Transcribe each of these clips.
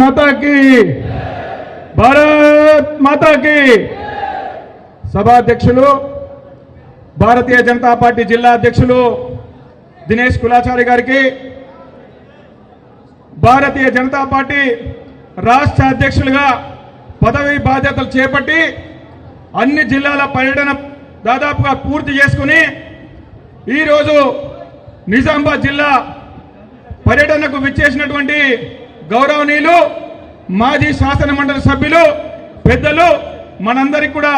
మాతాకి. భారత్ మాతాకి. సభాధ్యక్షులు భారతీయ జనతా పార్టీ జిల్లా అధ్యక్షులు దినేష్ కులాచారి గారికి భారతీయ జనతా పార్టీ రాష్ట్ర అధ్యక్షులుగా పదవి బాధ్యతలు చేపట్టి అన్ని జిల్లాల పర్యటన దాదాపుగా పూర్తి చేసుకుని ఈరోజు నిజామాబాద్ జిల్లా పర్యటనకు విచ్చేసినటువంటి గౌరవనీయులు మాజీ శాసన మండలి సభ్యులు పెద్దలు మనందరికి కూడా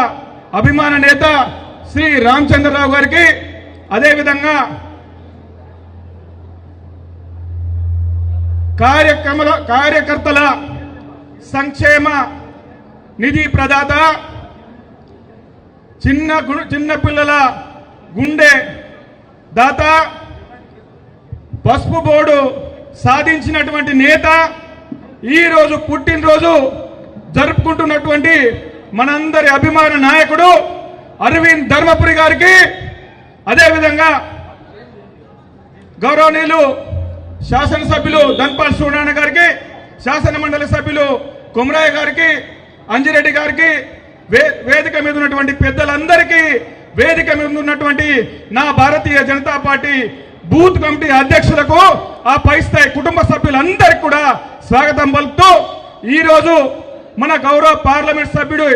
అభిమాన నేత శ్రీ రామచంద్రరావు గారికి అదేవిధంగా కార్యక్రమల కార్యకర్తల సంక్షేమ నిధి ప్రదాత చిన్న గు- చిన్న పిల్లల గుండె దాత పసుపు బోర్డు సాధించినటువంటి నేత ఈ రోజు పుట్టినరోజు జరుపుకుంటున్నటువంటి మనందరి అభిమాన నాయకుడు అరవింద్ ధర్మపురి గారికి అదేవిధంగా గౌరవనీయులు శాసనసభ్యులు ధన్పాల్ సూర్యనారాయణ గారికి శాసన మండలి సభ్యులు కుమరాయ గారికి అంజిరెడ్డి గారికి వే- వేదిక మీద ఉన్నటువంటి పెద్దలందరికీ వేదిక మీద ఉన్నటువంటి నా Bharatiya Janata party booth committee అధ్యక్షులకు ఆ పై స్థాయి కుటుంబ సభ్యులందరికీ కూడా స్వాగతం పలుకుతూ ఈరోజు మన గౌరవ పార్లమెంట్ సభ్యుడు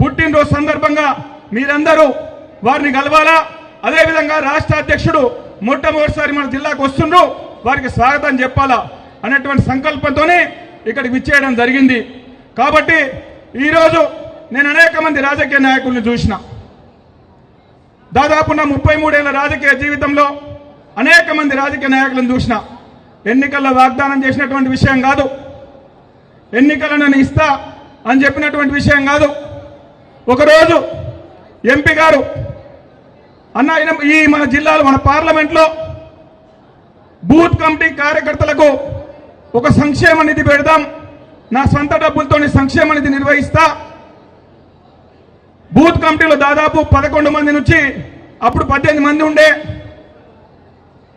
పుట్టినరోజు సందర్భంగా మీరందరూ వారిని కలవాలా? అదేవిధంగా రాష్ట్ర అధ్యక్షుడు మొట్టమొదటిసారి మన జిల్లాకు వస్తుండ్రు వారికి స్వాగతం చెప్పాలా అనేటువంటి సంకల్పంతోనే ఇక్కడికి విచ్చేయడం జరిగింది. కాబట్టి ఈరోజు నేను అనేక మంది రాజకీయ నాయకుల్ని చూసిన. దాదాపు నా ముప్పై మూడేళ్ళ రాజకీయ జీవితంలో అనేక మంది రాజకీయ నాయకులను చూసిన ఎన్నికల్లో వాగ్దానం చేసినటువంటి విషయం కాదు. ఎన్నికలను నేను ఇస్తా అని చెప్పినటువంటి విషయం కాదు. ఒకరోజు ఎంపీ గారు అన్న ఈ మన జిల్లాలో మన పార్లమెంట్లో బూత్ కమిటీ కార్యకర్తలకు ఒక సంక్షేమ నిధి పెడదాం. నా సొంత డబ్బులతో సంక్షేమ నిధి నిర్వహిస్తా. బూత్ కమిటీలో దాదాపు పదకొండు మంది నుంచి అప్పుడు పద్దెనిమిది మంది ఉండే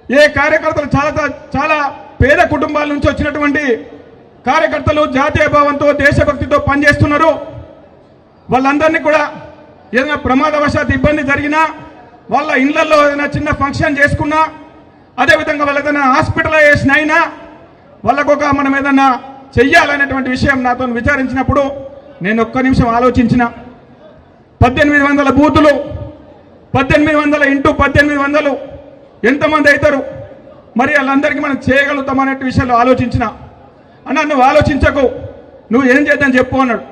ఏ కార్యకర్తలు చాలా చాలా పేద కుటుంబాల నుంచి వచ్చినటువంటి కార్యకర్తలు జాతీయ భావంతో దేశభక్తితో పనిచేస్తున్నారు. వాళ్ళందరినీ కూడా ఏదైనా ప్రమాదవశాత్ ఇబ్బంది జరిగినా వాళ్ళ ఇళ్ళలో ఏదైనా చిన్న ఫంక్షన్ చేసుకున్నా అదేవిధంగా వాళ్ళు ఏదైనా హాస్పిటలైజేషన్ అయినా వాళ్ళకు ఒక మనం ఏదైనా చెయ్యాలనేటువంటి విషయం నాతో విచారించినప్పుడు నేను ఒక్క నిమిషం ఆలోచించిన. పద్దెనిమిది వందల బూతులు పద్దెనిమిది వందల ఇంటూ పద్దెనిమిది వందలు ఎంతమంది అవుతారు? మరి వాళ్ళందరికీ మనం చేయగలుగుతాం అనే విషయంలో ఆలోచించిన. అన్న నువ్వు ఆలోచించకు. నువ్వు ఏం చేద్దాం చెప్పు అన్నాడు.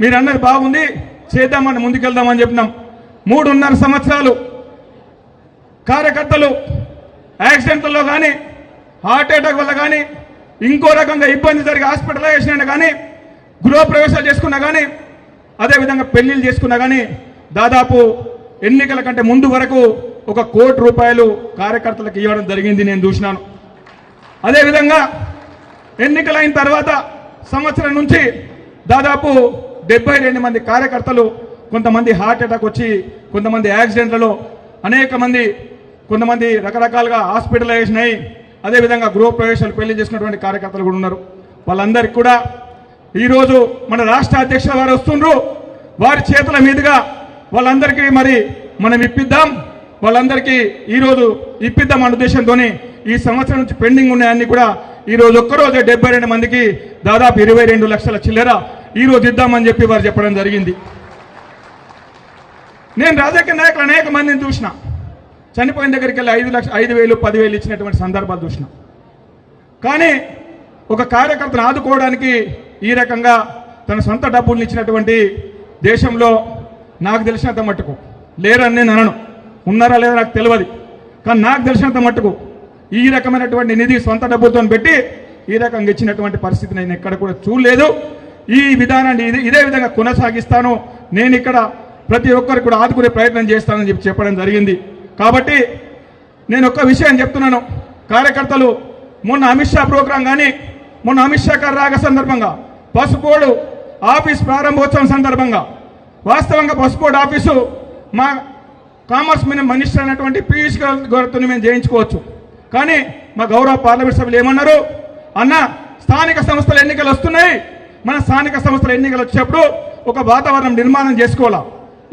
మీరు అన్నది బాగుంది చేద్దామని ముందుకెళ్దామని చెప్పినాం. మూడున్నర సంవత్సరాలు కార్యకర్తలు యాక్సిడెంట్లలో కానీ హార్ట్ అటాక్ వల్ల కానీ ఇంకో రకంగా ఇబ్బంది జరిగి హాస్పిటలైజేషన్ అయినా కానీ గృహ ప్రవేశాలు చేసుకున్నా కానీ అదేవిధంగా పెళ్ళిళ్ళు చేసుకున్నా కానీ దాదాపు ఎన్నికల కంటే ముందు వరకు ఒక కోటి రూపాయలు కార్యకర్తలకు ఇవ్వడం జరిగింది నేను చూసినాను. అదేవిధంగా ఎన్నికలైన తర్వాత సంవత్సరం నుంచి దాదాపు డెబ్బై రెండు మంది కార్యకర్తలు కొంతమంది హార్ట్ అటాక్ వచ్చి కొంతమంది యాక్సిడెంట్లలో అనేక మంది కొంతమంది రకరకాలుగా హాస్పిటలైజేషన్ అయ్యి అదేవిధంగా గృహప్రవేశాలు పెళ్ళి చేసినటువంటి కార్యకర్తలు కూడా ఉన్నారు. వాళ్ళందరికీ కూడా ఈరోజు మన రాష్ట్ర అధ్యక్షుల వారు వస్తుండ్రు. వారి చేతుల మీదుగా వాళ్ళందరికీ మరి మనం ఇప్పిద్దాం. వాళ్ళందరికీ ఈరోజు ఇప్పిద్దాం అన్న ఈ సంవత్సరం నుంచి పెండింగ్ ఉన్నాయన్నీ కూడా ఈ రోజు డెబ్బై రెండు మందికి దాదాపు ఇరవై రెండు లక్షల చిల్లర ఈ రోజు ఇద్దామని చెప్పి వారు చెప్పడం జరిగింది. నేను రాజకీయ నాయకులు అనేక మందిని చూసిన. చనిపోయిన దగ్గరికి వెళ్ళి ఐదు లక్ష ఐదు వేలు పదివేలు ఇచ్చినటువంటి సందర్భాలు చూసిన. కానీ ఒక కార్యకర్తను ఆదుకోవడానికి ఈ రకంగా తన సొంత డబ్బుల్ని ఇచ్చినటువంటి దేశంలో నాకు తెలిసినంత మట్టుకు లేరని నేను అనను. ఉన్నారా లేదా నాకు తెలియదు కానీ నాకు తెలిసినంత మట్టుకు ఈ రకమైనటువంటి నిధి సొంత డబ్బులతో పెట్టి ఈ రకంగా ఇచ్చినటువంటి పరిస్థితి నేను ఎక్కడ కూడా చూడలేదు. ఈ విధానాన్ని ఇదే ఇదే విధంగా కొనసాగిస్తాను. నేను ఇక్కడ ప్రతి ఒక్కరు కూడా ఆదుకునే ప్రయత్నం చేస్తానని చెప్పి చెప్పడం జరిగింది. కాబట్టి నేను ఒక్క విషయం చెప్తున్నాను. కార్యకర్తలు మొన్న అమిత్ షా ప్రోగ్రాం కానీ మొన్న అమిత్ షా గారు రాక సందర్భంగా పసుపోడు ఆఫీస్ ప్రారంభోత్సవం సందర్భంగా వాస్తవంగా పసుపోడు ఆఫీసు మా కామర్స్ మీద మినిస్టర్ అయినటువంటి పీయూష్ గారితో మేము చేయించుకోవచ్చు కానీ మా గౌరవ పార్లమెంట్ సభ్యులు ఏమన్నారు? అన్న స్థానిక సంస్థల ఎన్నికలు వస్తున్నాయి. మన స్థానిక సంస్థల ఎన్నికలు వచ్చేప్పుడు ఒక వాతావరణం నిర్మాణం చేసుకోవాలా?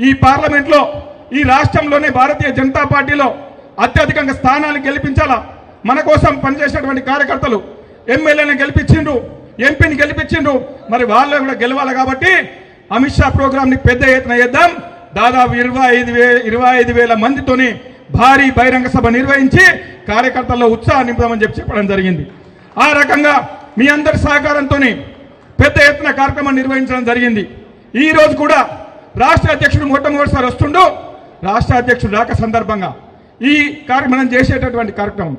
ఈ పార్లమెంట్లో ఈ రాష్ట్రంలోనే భారతీయ జనతా పార్టీలో అత్యధికంగా స్థానాలు గెలిపించాలా? మన కోసం పనిచేసినటువంటి కార్యకర్తలు ఎమ్మెల్యేని గెలిపించిండ్రు ఎంపీని గెలిపించిండ్రు మరి వాళ్ళు కూడా గెలవాలి కాబట్టి అమిత్ షా ప్రోగ్రాంని పెద్ద ఎత్తున చేద్దాం దాదాపు ఇరవై ఐదు వే ఇరవై ఐదు వేల మందితోని భారీ బహిరంగ సభ నిర్వహించి కార్యకర్తల్లో ఉత్సాహం నింపుదామని చెప్పి చెప్పడం జరిగింది. ఆ రకంగా మీ అందరి సహకారంతో పెద్ద ఎత్తున కార్యక్రమం నిర్వహించడం జరిగింది. ఈ రోజు కూడా రాష్ట్ర అధ్యక్షుడు మొట్టమొదటిసారి వస్తుండు. రాష్ట్ర అధ్యక్షుడు రాక సందర్భంగా ఈ కార్యక్రమం చేసేటటువంటి కార్యక్రమం.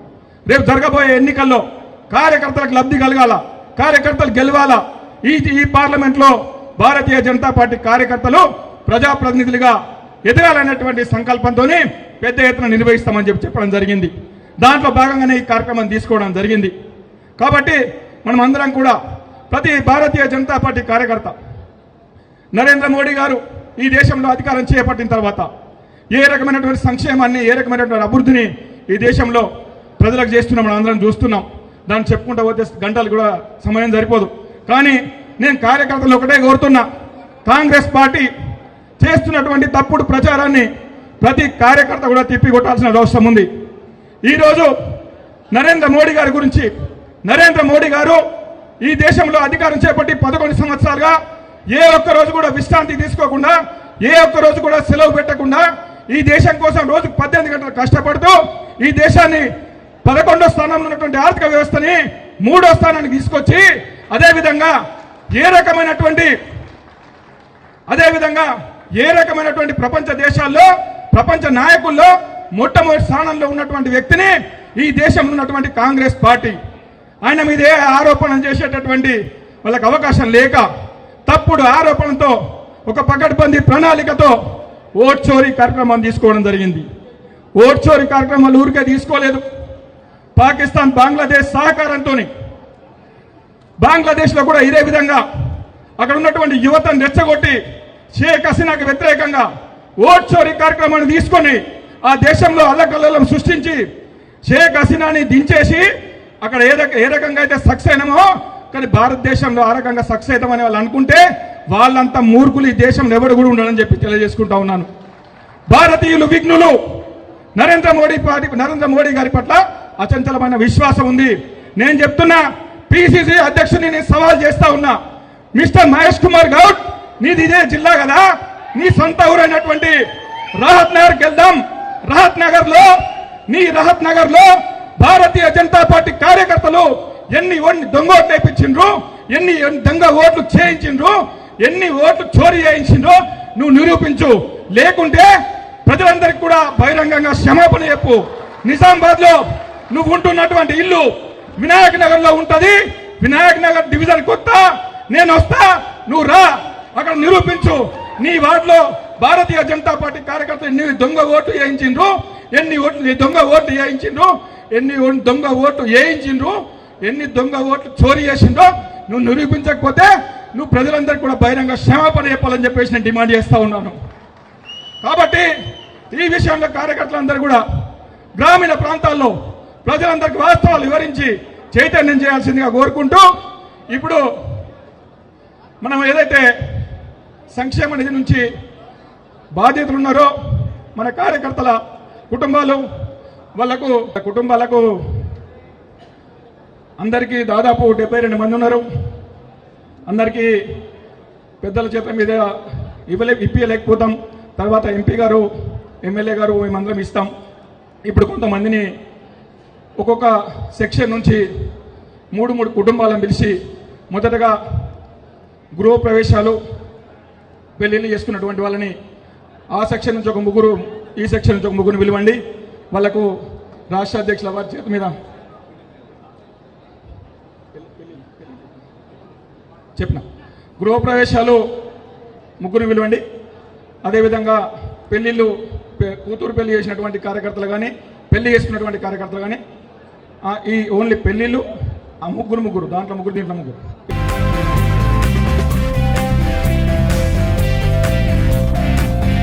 రేపు జరగబోయే ఎన్నికల్లో కార్యకర్తలకు లబ్ధి కలగాల కార్యకర్తలు గెలవాలా ఈ ఈ పార్లమెంట్లో భారతీయ జనతా పార్టీ కార్యకర్తలు ప్రజాప్రతినిధులుగా ఎదగాలనేటువంటి సంకల్పంతోనే పెద్ద ఎత్తున నిర్వహిస్తామని చెప్పి చెప్పడం జరిగింది. దాంట్లో భాగంగానే ఈ కార్యక్రమం తీసుకోవడం జరిగింది. కాబట్టి మనం అందరం కూడా ప్రతి భారతీయ జనతా పార్టీ కార్యకర్త నరేంద్ర మోడీ గారు ఈ దేశంలో అధికారం చేపట్టిన తర్వాత ఏ రకమైనటువంటి సంక్షేమాన్ని ఏ రకమైనటువంటి అభివృద్ధిని ఈ దేశంలో ప్రజలకు చేస్తున్నాం మనం అందరం చూస్తున్నాం. దాన్ని చెప్పుకుంటూ పోతే గంటలు కూడా సమయం సరిపోదు. కానీ నేను కార్యకర్తలు ఒకటే కోరుతున్నా. కాంగ్రెస్ పార్టీ చేస్తున్నటువంటి తప్పుడు ప్రచారాన్ని ప్రతి కార్యకర్త కూడా తిప్పికొట్టాల్సిన అవసరం ఉంది. ఈరోజు నరేంద్ర మోడీ గారి గురించి నరేంద్ర మోడీ గారు ఈ దేశంలో అధికారం చేపట్టి పదకొండు సంవత్సరాలుగా ఏ ఒక్క రోజు కూడా విశ్రాంతి తీసుకోకుండా ఏ ఒక్క రోజు కూడా సెలవు పెట్టకుండా ఈ దేశం కోసం రోజు పద్దెనిమిది గంటలు కష్టపడుతూ ఈ దేశాన్ని పదకొండో స్థానంలో ఉన్నటువంటి ఆర్థిక వ్యవస్థని మూడో స్థానానికి తీసుకొచ్చి అదేవిధంగా ఏ రకమైనటువంటి అదేవిధంగా ఏ రకమైనటువంటి ప్రపంచ దేశాల్లో ప్రపంచ నాయకుల్లో మొట్టమొదటి స్థానంలో ఉన్నటువంటి వ్యక్తిని ఈ దేశంలో ఉన్నటువంటి కాంగ్రెస్ పార్టీ. ఆయన మీద ఏ ఆరోపణలు చేసేటటువంటి వాళ్ళకి అవకాశం లేక తప్పుడు ఆరోపణలతో ఒక పకడ్బందీ ప్రణాళికతో ఓట్ చోరీ కార్యక్రమం తీసుకోవడం జరిగింది. ఓట్ చోరీ కార్యక్రమాలు ఊరికే తీసుకోలేదు. పాకిస్తాన్ బంగ్లాదేశ్ సహకారంతో బంగ్లాదేశ్లో కూడా ఇదే విధంగా అక్కడ ఉన్నటువంటి యువతను రెచ్చగొట్టి షేక్ హసీనాకు వ్యతిరేకంగా ఓట్ చోరీ కార్యక్రమాన్ని తీసుకొని ఆ దేశంలో అల్లకల్లోలం సృష్టించి షేక్ హసీనాని దించేసి అక్కడ ఏ రక ఏ రకంగా అయితే సక్సెస్ అయినామో కానీ భారతదేశంలో ఆ రకంగా సక్సెస్ అవుతామని వాళ్ళు అనుకుంటే వాళ్ళంతా మూర్ఖులు ఈ దేశంలో ఎవరు కూడా ఉండడని చెప్పి తెలియజేసుకుంటా ఉన్నాను. భారతీయులు విఘ్నులు నరేంద్ర మోడీ పార్టీ నరేంద్ర మోడీ గారి పట్ల అచంచలమైన విశ్వాసం ఉంది. నేను చెప్తున్నా పిసిసి అధ్యక్షుని నేను సవాల్ చేస్తా ఉన్నా. మిస్టర్ మహేష్ కుమార్ గౌడ్ నీది ఇదే జిల్లా కదా. నీ సొంత ఊరైనటువంటి రాహత్ నగర్ వెళ్దాం రాహత్ నగర్లో నీ రహత్ నగర్లో భారతీయ జనతా పార్టీ కార్యకర్తలు ఎన్ని దొంగ ఓట్లు వేయించిండ్రు ఎన్ని దొంగ ఓట్లు చేయించిండ్రు ఎన్ని ఓట్లు చోరీ చేయించిండ్రు నువ్వు నిరూపించు. లేకుంటే ప్రజలందరికీ కూడా బహిరంగంగా క్షమాపణ చెప్పు. నిజామాబాద్లో నువ్వు ఉంటున్నటువంటి ఇల్లు వినాయక నగర్లో ఉంటది. వినాయక నగర్ డివిజన్ కొత్త. నేను వస్తా. నువ్వు రా. అక్కడ నీ వార్డులో భారతీయ జనతా పార్టీ కార్యకర్తలు ఎన్ని దొంగ ఓట్లు వేయించిండ్రు? ఎన్ని ఓట్లు దొంగ ఓట్లు వేయించిండ్రు? ఎన్ని దొంగ ఓట్లు వేయించిండ్రు? ఎన్ని దొంగ ఓట్లు చోరీ చేసిండ్రో? నువ్వు నిరూపించకపోతే నువ్వు ప్రజలందరికీ కూడా బహిరంగ క్షమాపణ చెప్పాలని చెప్పేసి నేను డిమాండ్ చేస్తూ ఉన్నాను. కాబట్టి ఈ విషయంలో కార్యకర్తలందరూ కూడా గ్రామీణ ప్రాంతాల్లో ప్రజలందరికీ వాస్తవాలు వివరించి చైతన్యం చేయాల్సిందిగా కోరుకుంటూ ఇప్పుడు మనం ఏదైతే సంక్షేమ నిధి నుంచి బాధ్యతలు ఉన్నారో మన కార్యకర్తల కుటుంబాలు వాళ్ళకు కుటుంబాలకు అందరికీ దాదాపు డెబ్బై రెండు మంది ఉన్నారు. అందరికీ పెద్దల చేత మీద ఇవ్వలే ఇప్పించలేకపోతాం తర్వాత ఎంపీ గారు ఎమ్మెల్యే గారు మేమందరం ఇస్తాం. ఇప్పుడు కొంతమందిని ఒక్కొక్క సెక్షన్ నుంచి మూడు మూడు కుటుంబాలను పిలిచి మొదటగా గృహ ప్రవేశాలు పెళ్ళిళ్ళు చేసుకున్నటువంటి వాళ్ళని ఆ సెక్షన్ నుంచి ఒక ముగ్గురు ఈ సెక్షన్ నుంచి ఒక ముగ్గురు పిలవండి. వాళ్ళకు రాష్ట్ర అధ్యక్షుల వారి చేతి మీద చెప్పిన గృహప్రవేశాలు ముగ్గురు పిలవండి. అదేవిధంగా పెళ్ళిళ్ళు పె- కూతురు పెళ్ళి చేసినటువంటి కార్యకర్తలు కానీ పెళ్ళి చేసుకున్నటువంటి కార్యకర్తలు కానీ ఈ ఓన్లీ పెళ్ళిళ్ళు ఆ ముగ్గురు ముగ్గురు దాంట్లో ముగ్గురు దీంట్లో ముగ్గురు.